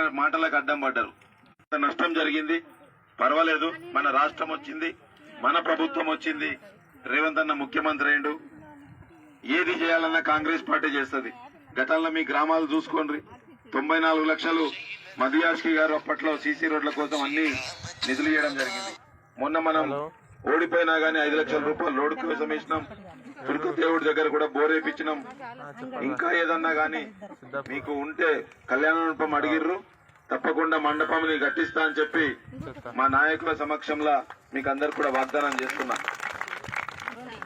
మాటలకు అడ్డం పడ్డారు. నష్టం జరిగింది. పర్వాలేదు మన రాష్ట్రం వచ్చింది మన ప్రభుత్వం వచ్చింది. రేవంత్ అన్న ముఖ్యమంత్రి అయిండు. ఏది చేయాలన్నా కాంగ్రెస్ పార్టీ చేస్తుంది. గతంలో మీ గ్రామాలు చూసుకోండి. తొంభై నాలుగు లక్షలు మదియాష్కి గారు అప్పట్లో సీసీ రోడ్ల కోసం అన్ని నిధులు చేయడం జరిగింది. మొన్న మనం ఓడిపోయినా గానీ ఐదు లక్షల రూపాయలు రోడ్డు కోసం వేసినాం తుర్కు దేవుడి దగ్గర కూడా బోర్ వేయించినాం ఇంకా ఏదన్నా గానీ మీకు ఉంటే కళ్యాణ మండపం అడిగిర్రు. తప్పకుండా మండపంని కట్టిస్తా అని చెప్పి మా నాయకుల సమక్షంలో మీకు అందరు కూడా వాగ్దానం చేస్తున్నా.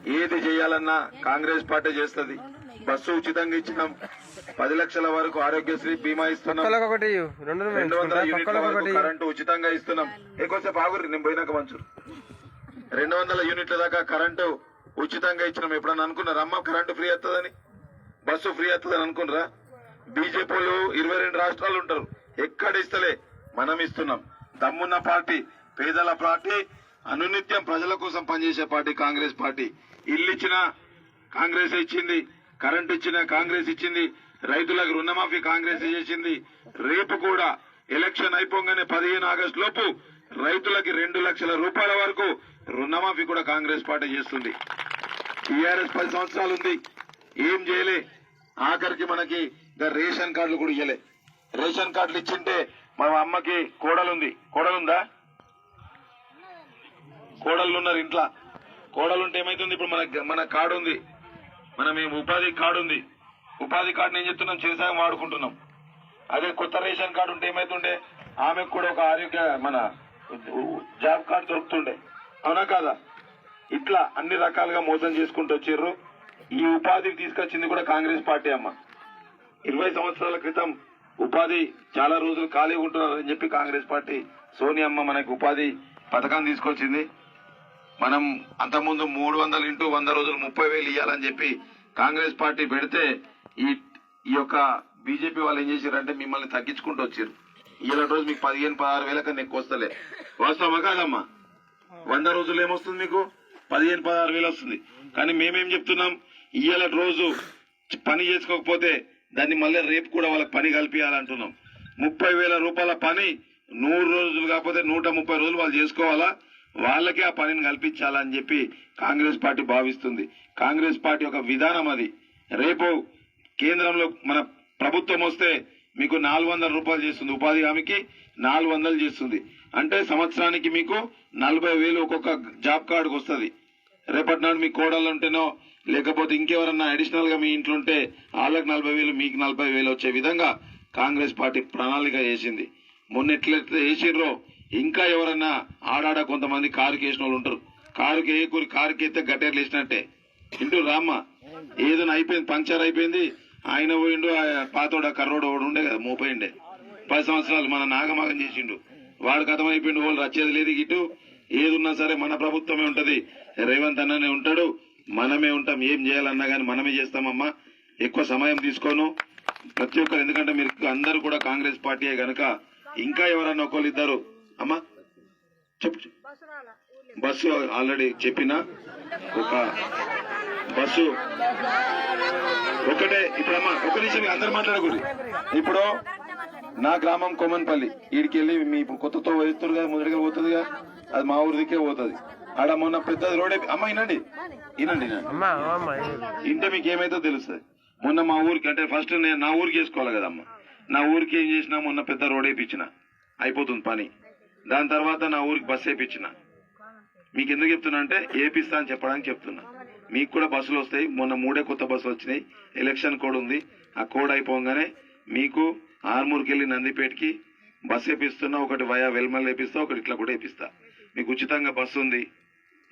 ఏది చేయాలన్నా కాంగ్రెస్ పార్టీ చేస్తది. బస్సు ఉచితంగా ఇచ్చినాం. పది లక్షల వరకు ఆరోగ్యశ్రీ బీమా ఇస్తున్నాం. రెండు వందల యూనిట్ల వరకు కరెంటు ఉచితంగా ఇస్తున్నాం. ఎక్కువసేపు ఆగురి నేను పోయినాక మంచు రెండు వందల యూనిట్ల దాకా కరెంటు ఉచితంగా ఇచ్చినాం. ఎప్పుడన్నా అనుకున్నారా? అమ్మ కరెంటు ఫ్రీ అవుతుందని బస్సు ఫ్రీ అవుతుందని అనుకున్నారా? బీజేపీలు ఇరవై రెండు రాష్ట్రాలు ఉంటారు. ఎక్కడ ఇస్తలే మనం ఇస్తున్నాం. దమ్మున్న పార్టీ పేదల పార్టీ అనునిత్యం ప్రజల కోసం పనిచేసే పార్టీ కాంగ్రెస్ పార్టీ. ఇల్లు ఇచ్చిన కాంగ్రెస్ ఇచ్చింది కరెంట్ ఇచ్చిన కాంగ్రెస్ ఇచ్చింది రైతులకు రుణమాఫీ కాంగ్రెస్ చేసింది. రేపు కూడా ఎలక్షన్ అయిపోగానే పదిహేను ఆగస్టు లోపు రైతులకి రెండు లక్షల రూపాయల వరకు రుణమాఫీ కూడా కాంగ్రెస్ పార్టీ చేస్తుంది. టీఆర్ఎస్ పది సంవత్సరాలు ఉంది. ఏం చేయలే? ఆఖరికి మనకి రేషన్ కార్డులు కూడా ఇయ్యలే. రేషన్ కార్డులు ఇచ్చింటే మా అమ్మకి కోడలుంది. కోడలుందా? కోడళ్ళు ఉన్నారు ఇంట్లో. కోడలుంటే ఏమైతుంది? ఇప్పుడు మన మన కార్డు ఉంది మనం ఏం ఉపాధి కార్డు ఉంది ఉపాధి కార్డుని ఏం చెప్తున్నాం చేసాక వాడుకుంటున్నాం. అదే కొత్త రేషన్ కార్డు ఉంటే ఏమైతుండే? ఆమెకు కూడా ఒక ఆరోగ్య మన జాబ్ కార్డు దొరుకుతుండే. అవునా కాదా? ఇట్లా అన్ని రకాలుగా మోసం చేసుకుంటూ వచ్చారు ఈ ఉపాధికి తీసుకొచ్చింది కూడా కాంగ్రెస్ పార్టీ అమ్మ. ఇరవై సంవత్సరాల క్రితం ఉపాధి చాలా రోజులు ఖాళీగా ఉంటున్నారని చెప్పి కాంగ్రెస్ పార్టీ సోనియమ్మ మనకు ఉపాధి పథకాన్ని తీసుకొచ్చింది. మనం అంతకుముందు మూడు వందల ఇంటూ వంద రోజులు ముప్పై వేలు ఇవ్వాలని చెప్పి కాంగ్రెస్ పార్టీ పెడితే ఈ ఈ యొక్క బీజేపీ వాళ్ళు ఏం చేశారంటే మిమ్మల్ని తగ్గించుకుంటూ వచ్చారు ఇవాళ రోజు మీకు పదిహేను పదహారు వేల కన్నా ఎక్కువ వస్తలే వాస్తవమా కాదమ్మా? వంద రోజులు ఏమొస్తుంది మీకు? పదిహేను పదహారు వేలు వస్తుంది. కానీ మేమేం చెప్తున్నాం? ఇవాళ రోజు పని చేసుకోకపోతే దాన్ని మళ్ళీ రేపు కూడా వాళ్ళకి పని కల్పించాలంటున్నాం ముప్పై వేల రూపాయల పని నూరు రోజులు కాకపోతే నూట ముప్పై రోజులు వాళ్ళు చేసుకోవాలా? వాళ్ళకే ఆ పనిని కల్పించాలని చెప్పి కాంగ్రెస్ పార్టీ భావిస్తుంది. కాంగ్రెస్ పార్టీ ఒక విధానం అది. రేపు కేంద్రంలో మన ప్రభుత్వం వస్తే మీకు నాలుగు వందల రూపాయలు చేస్తుంది. ఉపాధి హామీకి నాలుగు వందలు చేస్తుంది. అంటే సంవత్సరానికి మీకు నలభై వేలు ఒక్కొక్క జాబ్ కార్డుకు వస్తుంది. రేపటి నాడు మీ కోడలు ఉంటేనో లేకపోతే ఇంకెవరన్నా అడిషనల్గా మీ ఇంట్లో ఉంటే వాళ్ళకి నలభై వేలు మీకు నలభై వేలు వచ్చే విధంగా కాంగ్రెస్ పార్టీ ప్రణాళిక వేసింది మొన్న ఎట్లయితే వేసిర్రో ఇంకా ఎవరన్నా ఆడాడ కొంతమంది కారుకి వేసిన వాళ్ళు ఉంటారు. కారుకి ఏ కూరి కారుకి అయితే గట్టేర్లు వేసినట్టే. ఇంటూ రామ్మ ఏదైనా అయిపోయింది పంక్చర్ అయిపోయింది ఆయన పోయిండు ఆ పాతోడ కర్రోడు ఒకడు ఉండే కదా మోపోయిండే పది సంవత్సరాలు మన నాగమాగం చేసిండు. వాడు కథం అయిపోయిండు వాళ్ళు రచ్చేది లేదు ఇటు. ఏదున్నా సరే మన ప్రభుత్వమే ఉంటది. రేవంత్ అన్ననే ఉంటాడు. మనమే ఉంటాం. ఏం చేయాలన్నా గానీ మనమే చేస్తామమ్మా. ఎక్కువ సమయం తీసుకోను. ప్రతి ఒక్కరు ఎందుకంటే మీరు అందరూ కూడా కాంగ్రెస్ పార్టీయే గనక ఇంకా ఎవరన్నా ఒకళ్ళు ఇద్దరు. అమ్మా చెప్పు. బస్సు ఆల్రెడీ చెప్పిన ఒక బస్సు. ఒకటే ఇప్పుడు అమ్మా ఒక నిమిషం అందరు మాట్లాడకూడదు. ఇప్పుడు నా గ్రామం కొమన్పల్లి. ఈడికి వెళ్ళి మీ కొత్తతో వేస్తారు కదా మొదటిగా పోతుందిగా అది మా ఊరి దిక్కే పోతుంది. ఆడ మొన్న పెద్దది రోడే అమ్మ వినండి. వినండి ఇంటే మీకు ఏమైతే తెలుస్తుంది. మొన్న మా ఊరికి అంటే ఫస్ట్ నేను నా ఊరికి వేసుకోవాలి కదమ్మా నా ఊరికి ఏం చేసినా మొన్న పెద్ద రోడ్ వేయించిన అయిపోతుంది పని. దాని తర్వాత నా ఊరికి బస్సు వేయించిన మీకు ఎందుకు చెప్తున్నా అంటే ఏపిస్తా అని చెప్పడానికి చెప్తున్నా. మీకు కూడా బస్సులు వస్తాయి. మొన్న మూడే కొత్త బస్సులు వచ్చినాయి. ఎలక్షన్ కోడ్ ఉంది. ఆ కోడ్ అయిపోగానే మీకు ఆర్మూర్కి వెళ్ళి నందిపేటకి బస్సు వేపిస్తున్నా ఒకటి వయా వెల్మల్ వేపిస్తా ఒకటి ఇట్లా కూడా వేపిస్తా. మీకు ఉచితంగా బస్సు ఉంది.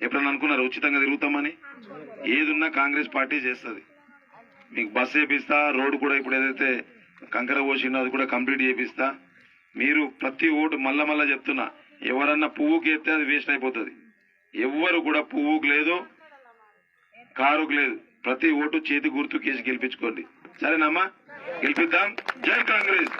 ఎప్పుడన్నా అనుకున్నారు ఉచితంగా తిరుగుతామని? ఏదున్నా కాంగ్రెస్ పార్టీ చేస్తుంది. మీకు బస్సు వేపిస్తా రోడ్డు కూడా ఇప్పుడు ఏదైతే కంకర పోసిందో అది కూడా కంప్లీట్ చేపిస్తా. మీరు ప్రతి ఓటు మళ్ళా మళ్ళా చెప్తున్నా ఎవరన్నా పువ్వుకి ఎత్తే అది వేస్ట్ అయిపోతుంది. ఎవ్వరు కూడా పువ్వుకు లేదు కారుకు లేదు. ప్రతి ఓటు చేతి గుర్తు కేసి గెలిపించుకోండి. సరేనమ్మా? గెలిపిద్దాం. జై కాంగ్రెస్.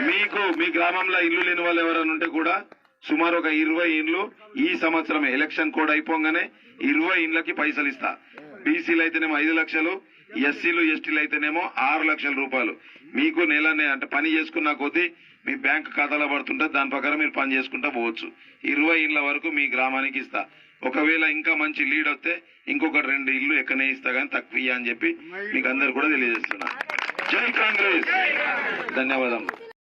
మీకు మీ గ్రామంలో ఇల్లు లేని వాళ్ళు ఎవరైనా ఉంటే కూడా సుమారు ఒక ఇరవై ఇండ్లు ఈ సంవత్సరమే ఎలక్షన్ కోడ్ అయిపోగానే ఇరవై ఇండ్లకి పైసలు ఇస్తా. బీసీలు అయితేనేమో ఐదు లక్షలు ఎస్సీలు ఎస్టీలు అయితేనేమో ఆరు లక్షల రూపాయలు. మీకు నెలనే అంటే పని చేసుకున్న కొద్దీ మీ బ్యాంక్ ఖాతాలో పడుతుంటే దాని ప్రకారం మీరు పని చేసుకుంటా పోవచ్చు. ఇరవై ఇళ్ళ వరకు మీ గ్రామానికి ఇస్తా. ఒకవేళ ఇంకా మంచి లీడ్ వస్తే ఇంకొక రెండు ఇల్లు ఎక్కనే ఇస్తా కానీ తక్కువ అని చెప్పి మీకు అందరు కూడా తెలియజేస్తున్నా. జై కాంగ్రెస్! ధన్యవాదం